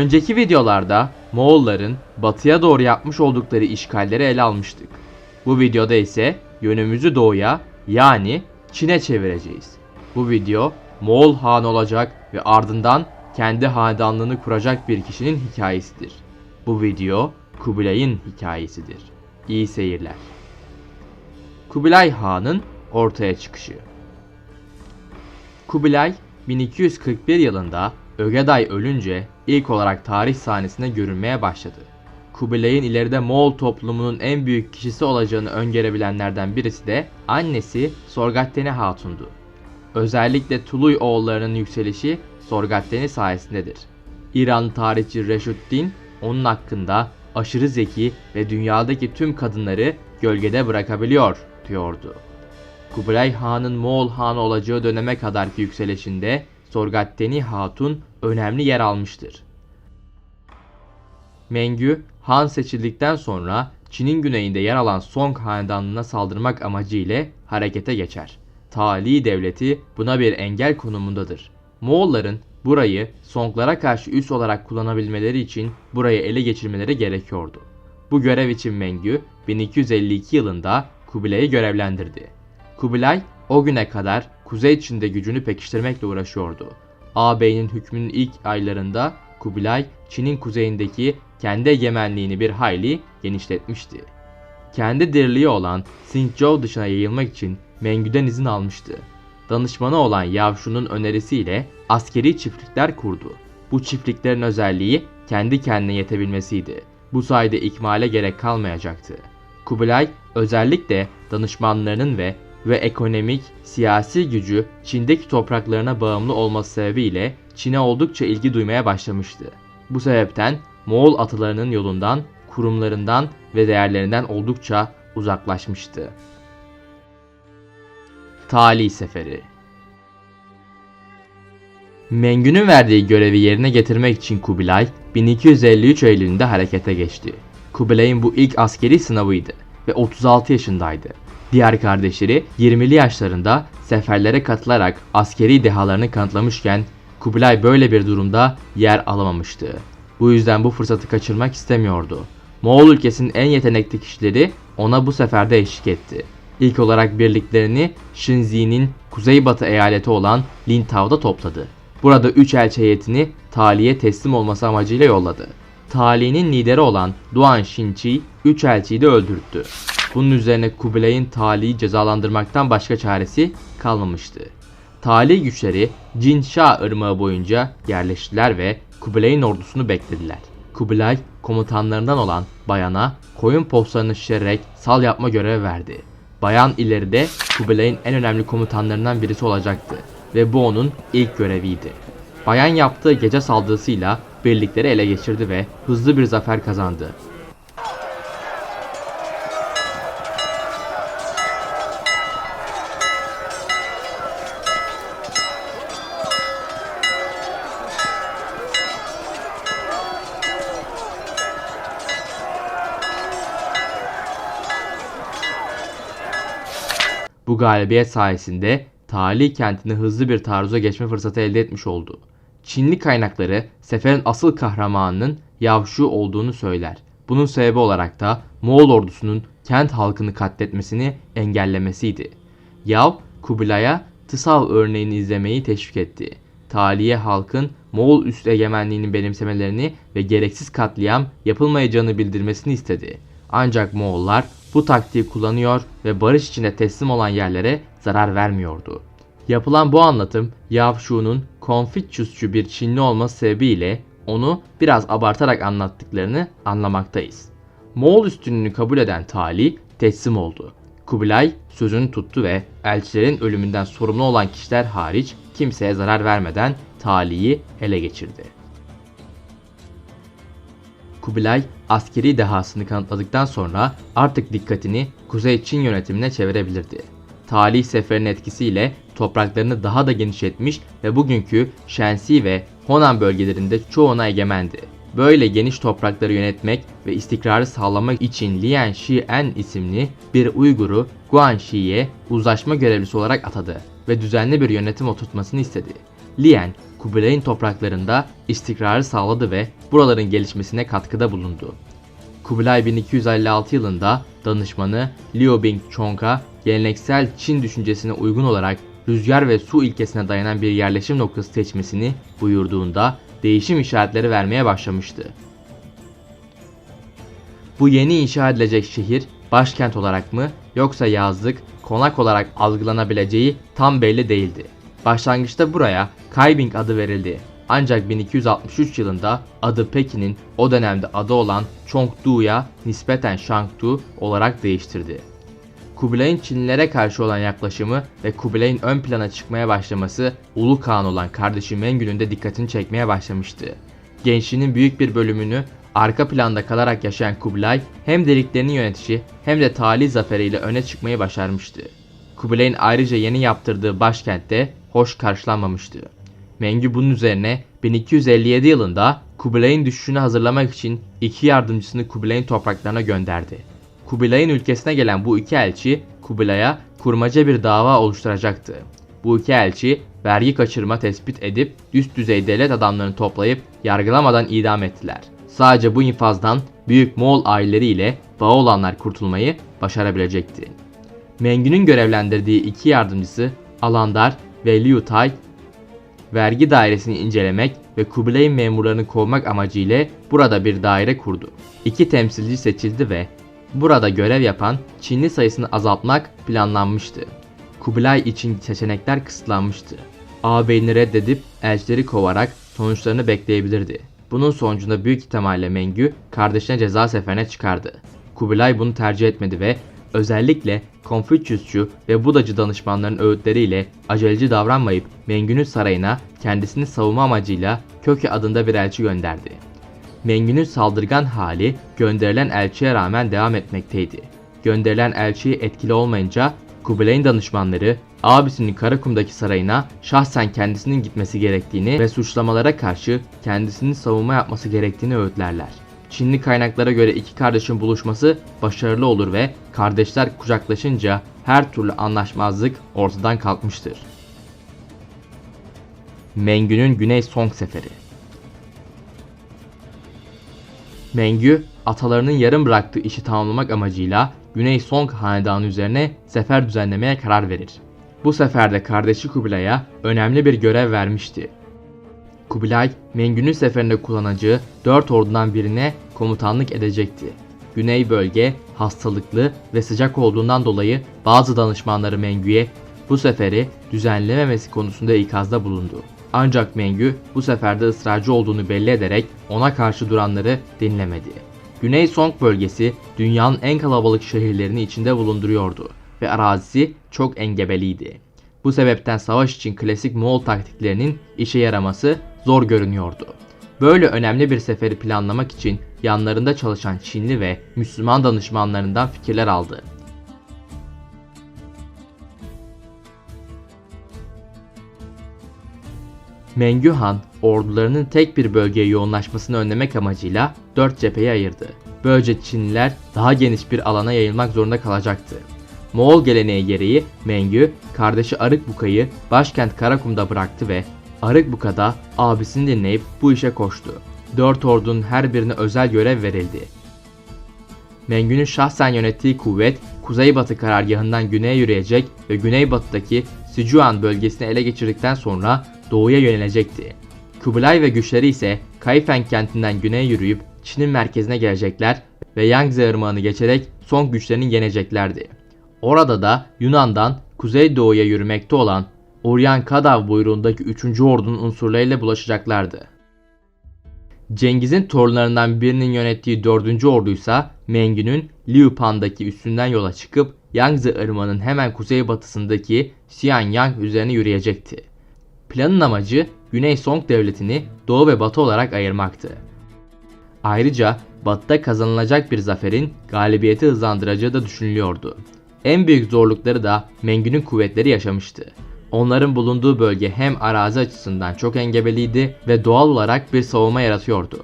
Önceki videolarda Moğolların batıya doğru yapmış oldukları işgalleri ele almıştık. Bu videoda ise yönümüzü doğuya yani Çin'e çevireceğiz. Bu video Moğol Han olacak ve ardından kendi hanedanlığını kuracak bir kişinin hikayesidir. Bu video Kubilay'ın hikayesidir. İyi seyirler. Kubilay Han'ın ortaya çıkışı. Kubilay 1241 yılında Ögeday ölünce ilk olarak tarih sahnesine görünmeye başladı. Kubilay'ın ileride Moğol toplumunun en büyük kişisi olacağını öngörebilenlerden birisi de annesi Sorgatteni Hatun'du. Özellikle Tuluy oğullarının yükselişi Sorgatteni sayesindedir. İran tarihçi Reşuddin onun hakkında aşırı zeki ve dünyadaki tüm kadınları gölgede bırakabiliyor diyordu. Kubilay Han'ın Moğol Han olacağı döneme kadarki yükselişinde Sorgatteni Hatun önemli yer almıştır. Mengü, Han seçildikten sonra Çin'in güneyinde yer alan Song hanedanlığına saldırmak amacıyla harekete geçer. Tali devleti buna bir engel konumundadır. Moğolların burayı Songlara karşı üs olarak kullanabilmeleri için burayı ele geçirmeleri gerekiyordu. Bu görev için Mengü 1252 yılında Kubilay'ı görevlendirdi. Kubilay o güne kadar Kuzey Çin'de gücünü pekiştirmekle uğraşıyordu. Ağabeyinin hükmünün ilk aylarında Kubilay Çin'in kuzeyindeki kendi egemenliğini bir hayli genişletmişti. Kendi dirliği olan Xinjiao dışına yayılmak için Mengü'den izin almıştı. Danışmanı olan Yavşu'nun önerisiyle askeri çiftlikler kurdu. Bu çiftliklerin özelliği kendi kendine yetebilmesiydi. Bu sayede ikmale gerek kalmayacaktı. Kubilay özellikle danışmanlarının ve ve ekonomik, siyasi gücü Çin'deki topraklarına bağımlı olması sebebiyle Çin'e oldukça ilgi duymaya başlamıştı. Bu sebepten Moğol atılarının yolundan, kurumlarından ve değerlerinden oldukça uzaklaşmıştı. Tali Seferi Mengü'nün verdiği görevi yerine getirmek için Kubilay 1253 Eylül'ünde harekete geçti. Kubilay'ın bu ilk askeri sınavıydı ve 36 yaşındaydı. Diğer kardeşleri 20'li yaşlarında seferlere katılarak askeri dehalarını kanıtlamışken Kubilay böyle bir durumda yer alamamıştı. Bu yüzden bu fırsatı kaçırmak istemiyordu. Moğol ülkesinin en yetenekli kişileri ona bu seferde eşlik etti. İlk olarak birliklerini Shinzi'nin kuzeybatı eyaleti olan Lintao'da topladı. Burada 3 elçi heyetini Tali'ye teslim olması amacıyla yolladı. Tali'nin lideri olan Duan Shinchi 3 elçiyi de öldürttü. Bunun üzerine Kubilay'ın Tali'yi cezalandırmaktan başka çaresi kalmamıştı. Tali güçleri Jinsha ırmağı boyunca yerleştiler ve Kubilay'ın ordusunu beklediler. Kubilay komutanlarından olan Bayan'a koyun postlarını şişirerek sal yapma görevi verdi. Bayan ileride Kubilay'ın en önemli komutanlarından birisi olacaktı ve bu onun ilk göreviydi. Bayan yaptığı gece saldırısıyla birlikleri ele geçirdi ve hızlı bir zafer kazandı. Bu galibiyet sayesinde Tali kentini hızlı bir taarruza geçme fırsatı elde etmiş oldu. Çinli kaynakları seferin asıl kahramanının Yavşu olduğunu söyler. Bunun sebebi olarak da Moğol ordusunun kent halkını katletmesini engellemesiydi. Yav, Kubilay'a Tısav örneğini izlemeyi teşvik etti. Taliye halkın Moğol üst egemenliğini benimsemelerini ve gereksiz katliam yapılmayacağını bildirmesini istedi. Ancak Moğollar bu taktiği kullanıyor ve barış içinde teslim olan yerlere zarar vermiyordu. Yapılan bu anlatım Yavşu'nun Konfüçyüsçü bir Çinli olması sebebiyle onu biraz abartarak anlattıklarını anlamaktayız. Moğol üstünlüğünü kabul eden Tali teslim oldu. Kubilay sözünü tuttu ve elçilerin ölümünden sorumlu olan kişiler hariç kimseye zarar vermeden Tali'yi ele geçirdi. Kubilay askeri dehasını kanıtladıktan sonra artık dikkatini Kuzey Çin yönetimine çevirebilirdi. Talih seferinin etkisiyle topraklarını daha da genişletmiş ve bugünkü Shenxi ve Honan bölgelerinde çoğuna egemendi. Böyle geniş toprakları yönetmek ve istikrarı sağlamak için Lian Shien isimli bir Uygur'u Guanxi'ye uzlaşma görevlisi olarak atadı ve düzenli bir yönetim oturtmasını istedi. Lien, Kubilay'ın topraklarında istikrarı sağladı ve buraların gelişmesine katkıda bulundu. Kubilay 1256 yılında danışmanı Liu Bing-chong'a geleneksel Çin düşüncesine uygun olarak rüzgar ve su ilkesine dayanan bir yerleşim noktası seçmesini buyurduğunda değişim işaretleri vermeye başlamıştı. Bu yeni inşa edilecek şehir başkent olarak mı yoksa yazlık, konak olarak algılanabileceği tam belli değildi. Başlangıçta buraya Kaibing adı verildi. Ancak 1263 yılında adı Pekin'in o dönemde adı olan Chongdu'ya nispeten Shangdu olarak değiştirdi. Kubilay'ın Çinlilere karşı olan yaklaşımı ve Kubilay'ın ön plana çıkmaya başlaması Ulu Kağan olan kardeşi Mengü'nün de dikkatini çekmeye başlamıştı. Gençliğinin büyük bir bölümünü arka planda kalarak yaşayan Kubilay hem deliklerini yönetişi hem de tali zaferiyle öne çıkmayı başarmıştı. Kubilay'ın ayrıca yeni yaptırdığı başkentte hoş karşılanmamıştı. Mengü bunun üzerine 1257 yılında Kubilay'ın düşüşünü hazırlamak için iki yardımcısını Kubilay'ın topraklarına gönderdi. Kubilay'ın ülkesine gelen bu iki elçi Kubilay'a kurmaca bir dava oluşturacaktı. Bu iki elçi vergi kaçırma tespit edip üst düzey devlet adamlarını toplayıp yargılamadan idam ettiler. Sadece bu infazdan büyük Moğol aileleriyle bağı olanlar kurtulmayı başarabilecekti. Mengü'nün görevlendirdiği iki yardımcısı Alandar ve Liu Tai vergi dairesini incelemek ve Kubilay'ın memurlarını kovmak amacıyla burada bir daire kurdu. İki temsilci seçildi ve burada görev yapan Çinli sayısını azaltmak planlanmıştı. Kubilay için seçenekler kısıtlanmıştı. Ağabeyini reddedip elçileri kovarak sonuçlarını bekleyebilirdi. Bunun sonucunda büyük ihtimalle Mengü kardeşine ceza seferine çıkardı. Kubilay bunu tercih etmedi ve özellikle Konfüçyüsçü ve Budacı danışmanların öğütleriyle aceleci davranmayıp Mengü'nün sarayına kendisini savunma amacıyla Köke adında bir elçi gönderdi. Mengü'nün saldırgan hali gönderilen elçiye rağmen devam etmekteydi. Gönderilen elçi etkili olmayınca Kubilay'ın danışmanları abisinin Karakum'daki sarayına şahsen kendisinin gitmesi gerektiğini ve suçlamalara karşı kendisinin savunma yapması gerektiğini öğütlerler. Çinli kaynaklara göre iki kardeşin buluşması başarılı olur ve kardeşler kucaklaşınca her türlü anlaşmazlık ortadan kalkmıştır. Mengü'nün Güney Song Seferi Mengü, atalarının yarım bıraktığı işi tamamlamak amacıyla Güney Song hanedanı üzerine sefer düzenlemeye karar verir. Bu seferde kardeşi Kubilay'a önemli bir görev vermişti. Kubilay, Mengü'nün seferinde kullanacağı dört ordudan birine komutanlık edecekti. Güney bölge hastalıklı ve sıcak olduğundan dolayı bazı danışmanları Mengü'ye bu seferi düzenlememesi konusunda ikazda bulundu. Ancak Mengü bu seferde ısrarcı olduğunu belli ederek ona karşı duranları dinlemedi. Güney Song bölgesi dünyanın en kalabalık şehirlerini içinde bulunduruyordu ve arazisi çok engebeliydi. Bu sebepten savaş için klasik Moğol taktiklerinin işe yaraması zor görünüyordu. Böyle önemli bir seferi planlamak için yanlarında çalışan Çinli ve Müslüman danışmanlarından fikirler aldı. Mengü Han ordularının tek bir bölgeye yoğunlaşmasını önlemek amacıyla dört cepheyi ayırdı. Böylece Çinliler daha geniş bir alana yayılmak zorunda kalacaktı. Moğol geleneği gereği Mengü kardeşi Arık Buka'yı başkent Karakum'da bıraktı ve Arık Buka'da abisini dinleyip bu işe koştu. Dört ordunun her birine özel görev verildi. Mengü'nün şahsen yönettiği kuvvet kuzeybatı karargahından güneye yürüyecek ve güneybatıdaki Sichuan bölgesini ele geçirdikten sonra doğuya yönelecekti. Kubilay ve güçleri ise Kayfen kentinden güneye yürüyüp Çin'in merkezine gelecekler ve Yangtze ırmağını geçerek son güçlerini yeneceklerdi. Orada da Yunan'dan kuzeydoğuya yürümekte olan Oryan Kadav buyruğundaki 3. ordunun unsurlarıyla bulaşacaklardı. Cengiz'in torunlarından birinin yönettiği 4. orduysa Mengü'nün Liupan'daki üstünden yola çıkıp Yangtze ırmağının hemen kuzeybatısındaki Xianyang üzerine yürüyecekti. Planın amacı Güney Song devletini doğu ve batı olarak ayırmaktı. Ayrıca batıda kazanılacak bir zaferin galibiyeti hızlandıracağı da düşünülüyordu. En büyük zorlukları da Mengü'nün kuvvetleri yaşamıştı. Onların bulunduğu bölge hem arazi açısından çok engebeliydi ve doğal olarak bir savunma yaratıyordu.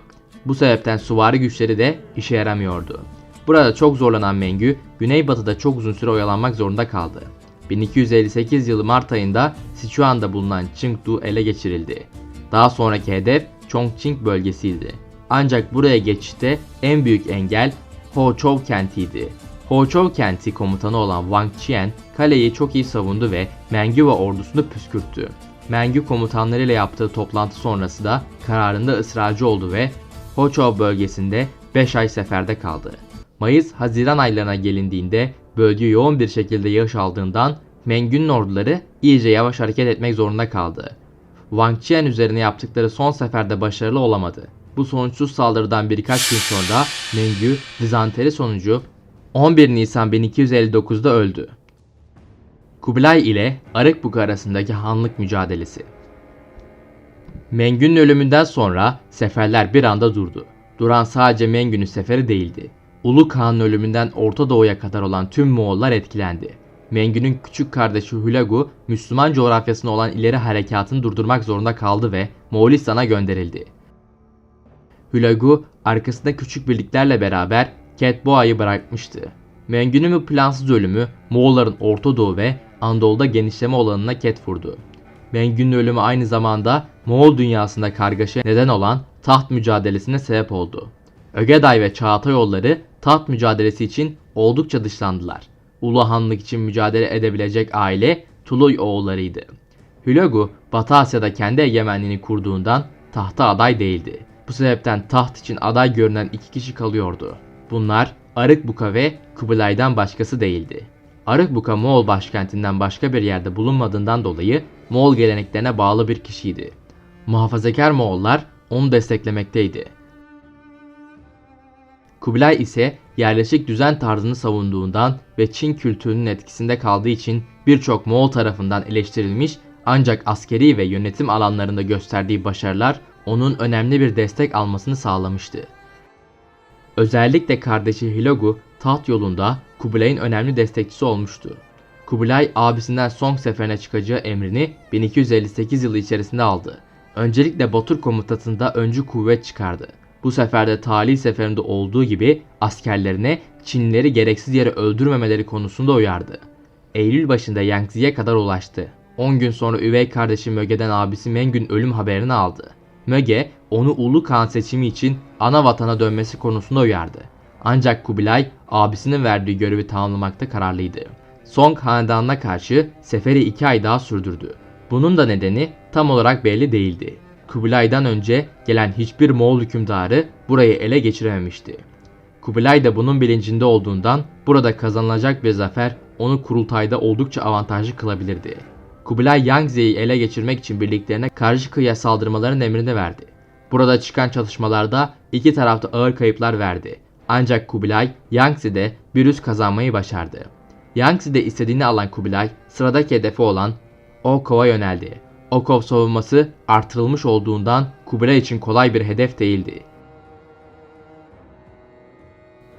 Bu sebepten suvari güçleri de işe yaramıyordu. Burada çok zorlanan Mengü, güneybatıda çok uzun süre oyalanmak zorunda kaldı. 1258 yılı Mart ayında Sichuan'da bulunan Chengdu ele geçirildi. Daha sonraki hedef Chongqing bölgesiydi. Ancak buraya geçişte en büyük engel Hochou kentiydi. Hochou kenti komutanı olan Wang Qian kaleyi çok iyi savundu ve Mengü ve ordusunu püskürttü. Mengü komutanlarıyla yaptığı toplantı sonrası da kararında ısrarcı oldu ve Hochou bölgesinde 5 ay seferde kaldı. Mayıs-Haziran aylarına gelindiğinde bölge yoğun bir şekilde yağış aldığından Mengü'nün orduları iyice yavaş hareket etmek zorunda kaldı. Wang Qian üzerine yaptıkları son seferde başarılı olamadı. Bu sonuçsuz saldırıdan birkaç gün sonra Mengü dizanteri sonucu 11 Nisan 1259'da öldü. Kubilay ile Arıkbuk arasındaki hanlık mücadelesi. Mengü'nün ölümünden sonra seferler bir anda durdu. Duran sadece Mengü'nün seferi değildi. Ulu Kağan'ın ölümünden Orta Doğu'ya kadar olan tüm Moğollar etkilendi. Mengü'nün küçük kardeşi Hulagu, Müslüman coğrafyasına olan ileri harekatını durdurmak zorunda kaldı ve Moğolistan'a gönderildi. Hulagu arkasında küçük birliklerle beraber Ketboa'yı bırakmıştı. Mengü'nün bu plansız ölümü Moğolların Orta Doğu ve Anadolu'da genişleme olanına ket vurdu. Mengü'nün ölümü aynı zamanda Moğol dünyasında kargaşa neden olan taht mücadelesine sebep oldu. Ögeday ve Çağatayoğulları taht mücadelesi için oldukça dışlandılar. Ulu Hanlık için mücadele edebilecek aile Tuluy oğullarıydı. Hülagu, Batı Asya'da kendi egemenliğini kurduğundan tahta aday değildi. Bu sebepten taht için aday görünen iki kişi kalıyordu. Bunlar Arıkbuka ve Kubilay'dan başkası değildi. Arıkbuka Moğol başkentinden başka bir yerde bulunmadığından dolayı Moğol geleneklerine bağlı bir kişiydi. Muhafazakar Moğollar onu desteklemekteydi. Kubilay ise yerleşik düzen tarzını savunduğundan ve Çin kültürünün etkisinde kaldığı için birçok Moğol tarafından eleştirilmiş ancak askeri ve yönetim alanlarında gösterdiği başarılar onun önemli bir destek almasını sağlamıştı. Özellikle kardeşi Hilogu taht yolunda Kubilay'ın önemli destekçisi olmuştu. Kubilay abisinden Song seferine çıkacağı emrini 1258 yılı içerisinde aldı. Öncelikle Batur komutasında öncü kuvvet çıkardı. Bu seferde Tali seferinde olduğu gibi askerlerine Çinlileri gereksiz yere öldürmemeleri konusunda uyardı. Eylül başında Yangtze'ye kadar ulaştı. 10 gün sonra üvey kardeşi Möge'den abisi Mengün ölüm haberini aldı. Möge onu Ulu Kağan seçimi için ana vatana dönmesi konusunda uyardı. Ancak Kubilay abisinin verdiği görevi tamamlamakta kararlıydı. Song hanedanına karşı seferi 2 ay daha sürdürdü. Bunun da nedeni tam olarak belli değildi. Kubilay'dan önce gelen hiçbir Moğol hükümdarı burayı ele geçirememişti. Kubilay da bunun bilincinde olduğundan burada kazanılacak bir zafer onu kurultayda oldukça avantajlı kılabilirdi. Kubilay Yangtze'yi ele geçirmek için birliklerine karşı kıyıya saldırmaların emrini verdi. Burada çıkan çatışmalarda iki tarafta ağır kayıplar verdi. Ancak Kubilay Yangtze'de bir üs kazanmayı başardı. Yangtze'de istediğini alan Kubilay sıradaki hedefi olan Okov'a yöneldi. Okov savunması artırılmış olduğundan Kubilay için kolay bir hedef değildi.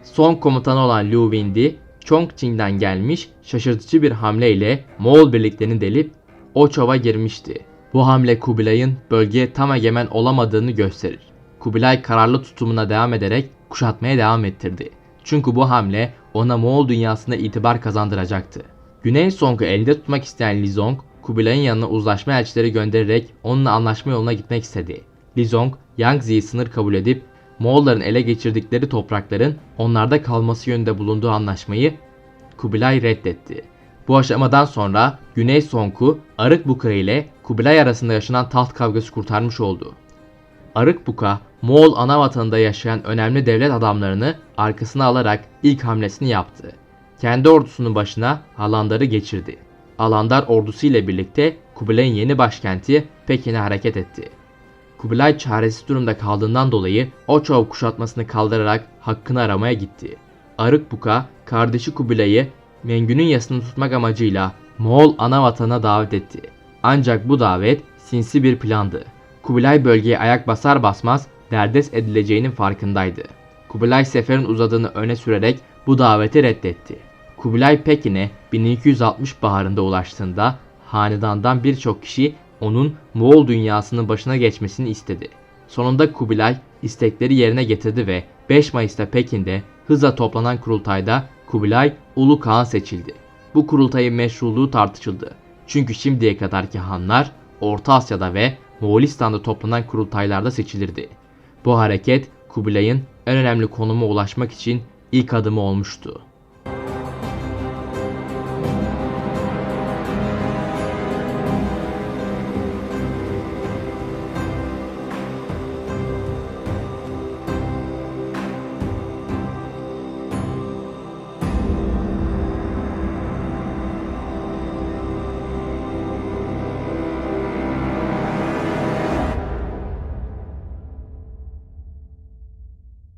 Son komutanı olan Liu Windi, Chongqing'den gelmiş şaşırtıcı bir hamleyle Moğol birliklerini delip Ochow'a girmişti. Bu hamle Kubilay'ın bölgeye tam egemen olamadığını gösterir. Kubilay kararlı tutumuna devam ederek kuşatmaya devam ettirdi. Çünkü bu hamle ona Moğol dünyasında itibar kazandıracaktı. Güney Song'u elde tutmak isteyen Lizong, Kubilay'ın yanına uzlaşma elçileri göndererek onunla anlaşma yoluna gitmek istedi. Lizong, Yangtze'yi sınır kabul edip Moğolların ele geçirdikleri toprakların onlarda kalması yönünde bulunduğu anlaşmayı Kubilay reddetti. Bu aşamadan sonra Güney Song'u Arıkbuka ile Kubilay arasında yaşanan taht kavgası kurtarmış oldu. Arıkbuka, Moğol ana vatanında yaşayan önemli devlet adamlarını arkasına alarak ilk hamlesini yaptı. Kendi ordusunun başına Halandar'ı geçirdi. Alandar ordusu ile birlikte Kubilay'ın yeni başkenti Pekin'e hareket etti. Kubilay çaresiz durumda kaldığından dolayı Ochov kuşatmasını kaldırarak hakkını aramaya gitti. Arıkbuka, kardeşi Kubilay'ı Mengü'nün yasını tutmak amacıyla Moğol ana vatana davet etti. Ancak bu davet sinsi bir plandı. Kubilay bölgeye ayak basar basmaz derdest edileceğinin farkındaydı. Kubilay seferin uzadığını öne sürerek bu daveti reddetti. Kubilay Pekin'e 1260 baharında ulaştığında hanedandan birçok kişi onun Moğol dünyasının başına geçmesini istedi. Sonunda Kubilay istekleri yerine getirdi ve 5 Mayıs'ta Pekin'de hızla toplanan kurultayda Kubilay Ulu Kağan seçildi. Bu kurultayın meşruluğu tartışıldı. Çünkü şimdiye kadarki hanlar Orta Asya'da ve Moğolistan'da toplanan kurultaylarda seçilirdi. Bu hareket Kubilay'ın en önemli konuma ulaşmak için ilk adımı olmuştu.